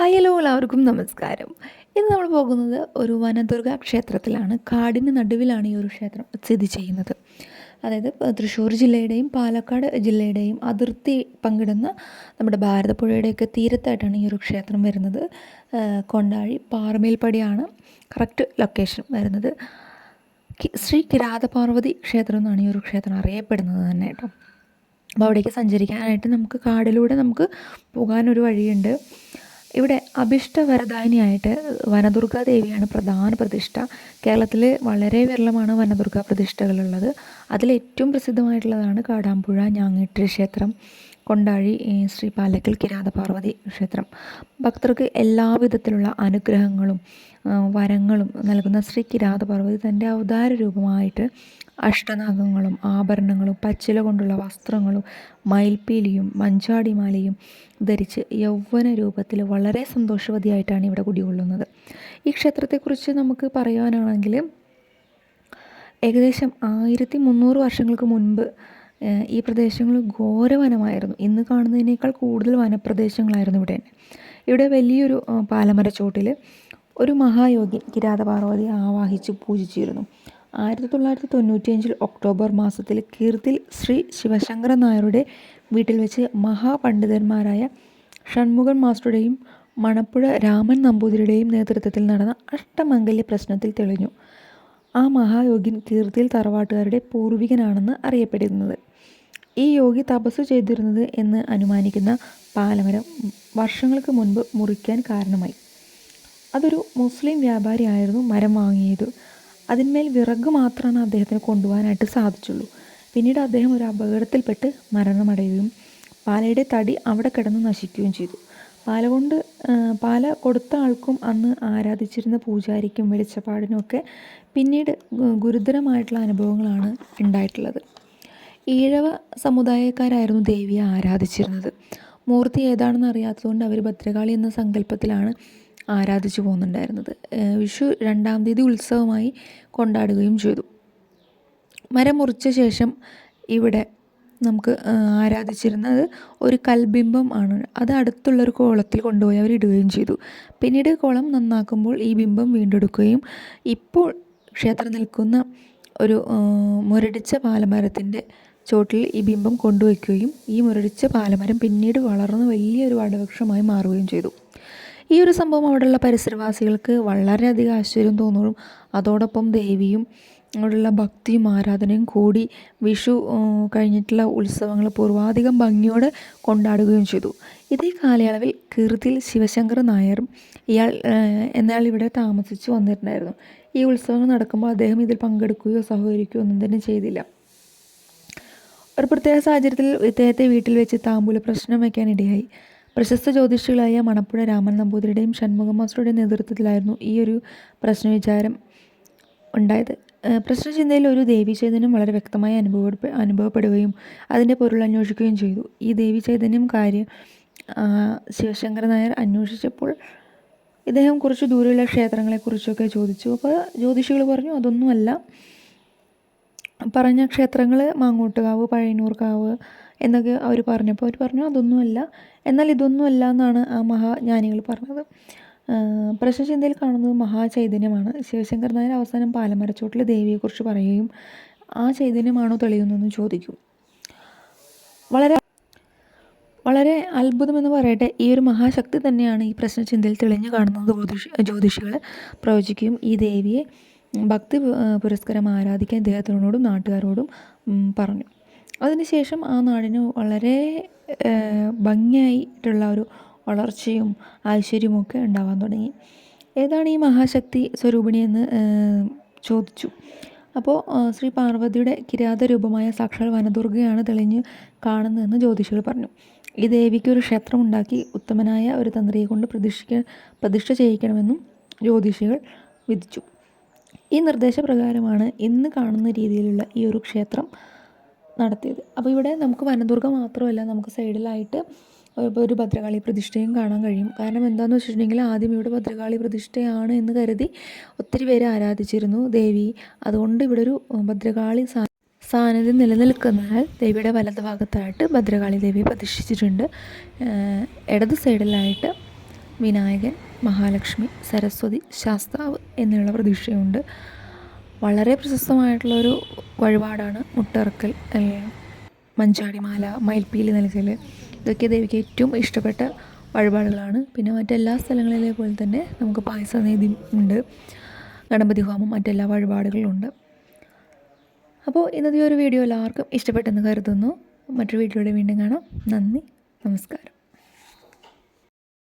Hello എല്ലാവർക്കും നമസ്കാരം. ഇന്ന് നമ്മൾ പോകുന്നത് ഒരു വനദുർഗ ക്ഷേത്രത്തിലാണ്. കാടിന് നടുവിലാണ് ഈ ഒരു ക്ഷേത്രം സ്ഥിതി ചെയ്യുന്നത്. അതായത് തൃശ്ശൂർ ജില്ലയുടെയും പാലക്കാട് ജില്ലയുടെയും അതിർത്തി പങ്കിടുന്ന നമ്മുടെ ഭാരതപ്പുഴയുടെയൊക്കെ തീരത്തായിട്ടാണ് ഈ ഒരു ക്ഷേത്രം വരുന്നത്. കൊണ്ടാഴി പാറമേൽപ്പടിയാണ് കറക്റ്റ് ലൊക്കേഷൻ വരുന്നത്. ശ്രീ കിരാതപാർവതി ക്ഷേത്രം എന്നാണ് ഈ ഒരു ക്ഷേത്രം അറിയപ്പെടുന്നത് തന്നെ കേട്ടോ. അപ്പോൾ അവിടേക്ക് സഞ്ചരിക്കാനായിട്ട് നമുക്ക് കാടിലൂടെ നമുക്ക് പോകാനൊരു വഴിയുണ്ട്. ഇവിടെ അഭിഷ്ടവരദായിനിയായിട്ട് വനദുർഗാ ദേവിയാണ് പ്രധാന പ്രതിഷ്ഠ. കേരളത്തിൽ വളരെ വിരളമാണ് വനദുർഗ പ്രതിഷ്ഠകളുള്ളത്. അതിലേറ്റവും പ്രസിദ്ധമായിട്ടുള്ളതാണ് കാടാമ്പുഴ ഞാങ്ങേട്ടരി ക്ഷേത്രം. കൊണ്ടാഴി ശ്രീ പാലക്കൽ കിരാതപാർവതി ക്ഷേത്രം. ഭക്തർക്ക് എല്ലാവിധത്തിലുള്ള അനുഗ്രഹങ്ങളും വരങ്ങളും നൽകുന്ന ശ്രീ കിരാതപാർവതി തന്റെ അവതാര രൂപമായിട്ട് അഷ്ടനാഗങ്ങളും ആഭരണങ്ങളും പച്ചില കൊണ്ടുള്ള വസ്ത്രങ്ങളും മയിൽപ്പീലിയും മഞ്ചാടിമാലയും ധരിച്ച് യൗവന രൂപത്തിൽ വളരെ സന്തോഷവതിയായിട്ടാണ് ഇവിടെ കുടികൊള്ളുന്നത്. ഈ ക്ഷേത്രത്തെക്കുറിച്ച് നമുക്ക് പറയാനാണെങ്കിൽ ഏകദേശം ആയിരത്തി മുന്നൂറ് വർഷങ്ങൾക്ക് മുൻപ് ഈ പ്രദേശങ്ങൾ ഘോരവനമായിരുന്നു. ഇന്ന് കാണുന്നതിനേക്കാൾ കൂടുതൽ വനപ്രദേശങ്ങളായിരുന്നു ഇവിടെ. ഇവിടെ വലിയൊരു പാലമരച്ചോട്ടിൽ ഒരു മഹായോഗി കിരാതപാർവതി ആവാഹിച്ച് പൂജിച്ചിരുന്നു. ആയിരത്തി തൊള്ളായിരത്തി തൊണ്ണൂറ്റിയഞ്ചിൽ ഒക്ടോബർ മാസത്തിൽ കീർത്തിൽ ശ്രീ ശിവശങ്കരൻ നായരുടെ വീട്ടിൽ വെച്ച് മഹാപണ്ഡിതന്മാരായ ഷൺമുഖൻ മാസ്റ്ററുടെയും മണപ്പുഴ രാമൻ നമ്പൂതിരിയുടെയും നേതൃത്വത്തിൽ നടന്ന അഷ്ടമംഗല്യ പ്രശ്നത്തിൽ തെളിഞ്ഞു. ആ മഹായോഗിൻ കീർത്തിൽ തറവാട്ടുകാരുടെ പൂർവികനാണെന്ന് അറിയപ്പെടുന്നത് ഈ യോഗി തപസ് ചെയ്തിരുന്നത് എന്ന് അനുമാനിക്കുന്ന പാലമരം വർഷങ്ങൾക്ക് മുൻപ് മുറിക്കാൻ കാരണമായി. അതൊരു മുസ്ലിം വ്യാപാരിയായിരുന്നു മരം വാങ്ങിയത്. അതിന്മേൽ വിറക് മാത്രമാണ് അദ്ദേഹത്തിന് കൊണ്ടുപോകാനായിട്ട് സാധിച്ചുള്ളൂ. പിന്നീട് അദ്ദേഹം ഒരു അപകടത്തിൽപ്പെട്ട് മരണമടയുകയും പാലയുടെ തടി അവിടെ കിടന്ന് നശിക്കുകയും ചെയ്തു. പാല കൊണ്ട് പാല കൊടുത്ത ആൾക്കും അന്ന് ആരാധിച്ചിരുന്ന പൂജാരിക്കും വെളിച്ചപ്പാടിനുമൊക്കെ പിന്നീട് ഗുരുതരമായിട്ടുള്ള അനുഭവങ്ങളാണ് ഉണ്ടായിട്ടുള്ളത്. ഈഴവ സമുദായക്കാരായിരുന്നു ദേവിയെ ആരാധിച്ചിരുന്നത്. മൂർത്തി ഏതാണെന്ന് അറിയാത്തതുകൊണ്ട് അവർ ഭദ്രകാളി എന്ന സങ്കല്പത്തിലാണ് ആരാധിച്ചു പോകുന്നുണ്ടായിരുന്നത്. വിഷു രണ്ടാം തീയതി ഉത്സവമായി കൊണ്ടാടുകയും ചെയ്തു. മരം മുറിച്ച ശേഷം ഇവിടെ നമുക്ക് ആരാധിച്ചിരുന്നത് ഒരു കൽബിംബം ആണ്. അത് അടുത്തുള്ളൊരു കോളത്തിൽ കൊണ്ടുപോയി അവർ ഇടുകയും ചെയ്തു. പിന്നീട് കോളം നന്നാക്കുമ്പോൾ ഈ ബിംബം വീണ്ടെടുക്കുകയും ഇപ്പോൾ ക്ഷേത്രം നിൽക്കുന്ന ഒരു മുരടിച്ച പാലമരത്തിന്റെ ചോട്ടിൽ ഈ ബിംബം കൊണ്ടുവയ്ക്കുകയും ഈ മുരടിച്ച പാലമരം പിന്നീട് വളർന്ന് വലിയൊരു വടവൃക്ഷമായി മാറുകയും ചെയ്തു. ഈ ഒരു സംഭവം അവിടെയുള്ള പരിസരവാസികൾക്ക് വളരെയധികം ആശ്ചര്യം തോന്നുകയും അതോടൊപ്പം ദേവിയും അവിടെയുള്ള ഭക്തിയും ആരാധനയും കൂടി വിഷു കഴിഞ്ഞിട്ടുള്ള ഉത്സവങ്ങൾ പൂർവാധികം ഭംഗിയോടെ കൊണ്ടാടുകയും ചെയ്തു. ഇതേ കാലയളവിൽ കീർത്തിയിൽ ശിവശങ്കർ നായരും ഇയാൾ എന്നയാൾ ഇവിടെ താമസിച്ചു വന്നിട്ടുണ്ടായിരുന്നു. ഈ ഉത്സവങ്ങൾ നടക്കുമ്പോൾ അദ്ദേഹം ഇതിൽ പങ്കെടുക്കുകയോ സഹകരിക്കുകയോ ഒന്നും തന്നെ ചെയ്തില്ല. ഒരു പ്രത്യേക സാഹചര്യത്തിൽ ഇദ്ദേഹത്തെ വീട്ടിൽ വെച്ച് താമ്പൂല പ്രശ്നം വയ്ക്കാനിടയായി പ്രശസ്ത ജ്യോതിഷികളായ മണപ്പുഴ രാമൻ നമ്പൂതിരിയുടെയും ഷൺമുഖ മാസ്റ്ററുടെയും നേതൃത്വത്തിലായിരുന്നു ഈ ഒരു പ്രശ്നവിചാരം ഉണ്ടായത്. പ്രശ്നചിന്തയിൽ ഒരു ദേവി ചൈതന്യം വളരെ വ്യക്തമായി അനുഭവ അനുഭവപ്പെടുകയും അതിന്റെ പൊരുൾ അന്വേഷിക്കുകയും ചെയ്തു. ഈ ദേവി ചൈതന്യം കാര്യം ശിവശങ്കര നായർ അന്വേഷിച്ചപ്പോൾ ഇദ്ദേഹം കുറച്ച് ദൂരെയുള്ള ക്ഷേത്രങ്ങളെക്കുറിച്ചൊക്കെ ചോദിച്ചു. അപ്പോൾ ജ്യോതിഷികൾ പറഞ്ഞു അതൊന്നുമല്ല. പറഞ്ഞ ക്ഷേത്രങ്ങൾ മാങ്ങോട്ടുകാവ് പഴയന്നൂർക്കാവ് എന്നൊക്കെ അവർ പറഞ്ഞപ്പോൾ അവർ പറഞ്ഞു അതൊന്നുമല്ല. എന്നാൽ ഇതൊന്നുമല്ല എന്നാണ് ആ മഹാജ്ഞാനികൾ പറഞ്ഞത്. പ്രശ്നചിന്തയിൽ കാണുന്നത് മഹാചൈതന്യമാണ്. ശിവശങ്കർ നായർ അവസാനം പാലമരച്ചോട്ടിലെ ദേവിയെക്കുറിച്ച് പറയുകയും ആ ചൈതന്യമാണോ തെളിയുന്നതെന്ന് ചോദിക്കും. വളരെ വളരെ അത്ഭുതമെന്ന് പറയട്ടെ ഈ ഒരു മഹാശക്തി തന്നെയാണ് ഈ പ്രശ്നചിന്തയിൽ തെളിഞ്ഞു കാണുന്നത് ജ്യോതിഷ ജ്യോതിഷികൾ പ്രവചിക്കുകയും ഈ ദേവിയെ ഭക്തി പുരസ്കാരം ആരാധിക്കാൻ ഇദ്ദേഹത്തിനോടും നാട്ടുകാരോടും പറഞ്ഞു. അതിനുശേഷം ആ നാടിന് വളരെ ഭംഗിയായിട്ടുള്ള ഒരു വളർച്ചയും ഐശ്വര്യമൊക്കെ ഉണ്ടാവാൻ തുടങ്ങി. ഏതാണ് ഈ മഹാശക്തി സ്വരൂപിണി എന്ന് ചോദിച്ചു. അപ്പോൾ ശ്രീ പാർവതിയുടെ കിരാത രൂപമായ സാക്ഷാൽ വനദുർഗയാണ് തെളിഞ്ഞ് കാണുന്നതെന്ന് ജ്യോതിഷികൾ പറഞ്ഞു. ഈ ദേവിക്ക് ഒരു ക്ഷേത്രം ഉണ്ടാക്കി ഉത്തമനായ ഒരു തന്ത്രിയെ കൊണ്ട് പ്രതിഷ്ഠിക്ക പ്രതിഷ്ഠ ചെയ്യിക്കണമെന്നും ജ്യോതിഷികൾ വിധിച്ചു. ഈ നിർദ്ദേശപ്രകാരമാണ് ഇന്ന് കാണുന്ന രീതിയിലുള്ള ഈ ഒരു ക്ഷേത്രം നടത്തിയത്. അപ്പോൾ ഇവിടെ നമുക്ക് വനദുർഗ മാത്രമല്ല നമുക്ക് സൈഡിലായിട്ട് ഒരു ഭദ്രകാളി പ്രതിഷ്ഠയും കാണാൻ കഴിയും. കാരണം എന്താണെന്ന് വെച്ചിട്ടുണ്ടെങ്കിൽ ആദ്യം ഇവിടെ ഭദ്രകാളി പ്രതിഷ്ഠയാണ് എന്ന് കരുതി ഒത്തിരി പേര് ആരാധിച്ചിരുന്നു ദേവി. അതുകൊണ്ട് ഇവിടെ ഒരു ഭദ്രകാളി സാന്നിധ്യം നിലനിൽക്കുന്നതിനാൽ ദേവിയുടെ വലത് ഭാഗത്തായിട്ട് ഭദ്രകാളി ദേവിയെ പ്രതിഷ്ഠിച്ചിട്ടുണ്ട്. ഇടത് സൈഡിലായിട്ട് വിനായകൻ മഹാലക്ഷ്മി സരസ്വതി ശാസ്താവ് എന്നുള്ള പ്രതീക്ഷയുണ്ട്. വളരെ പ്രശസ്തമായിട്ടുള്ളൊരു വഴിപാടാണ് മുട്ടറക്കൽ മഞ്ചാടിമാല മയിൽപ്പീലി നൽകൽ. ഇതൊക്കെ ദേവിക്ക് ഏറ്റവും ഇഷ്ടപ്പെട്ട വഴിപാടുകളാണ്. പിന്നെ മറ്റെല്ലാ സ്ഥലങ്ങളിലെ പോലെ തന്നെ നമുക്ക് പായസനീതി ഉണ്ട്. ഗണപതി ഹോമം മറ്റെല്ലാ വഴിപാടുകളുണ്ട് അപ്പോൾ ഇന്നത്തെ ഒരു വീഡിയോ എല്ലാവർക്കും ഇഷ്ടപ്പെട്ടെന്ന് കരുതുന്നു. മറ്റൊരു വീഡിയോയുടെ വീണ്ടും കാണാം. നന്ദി നമസ്കാരം.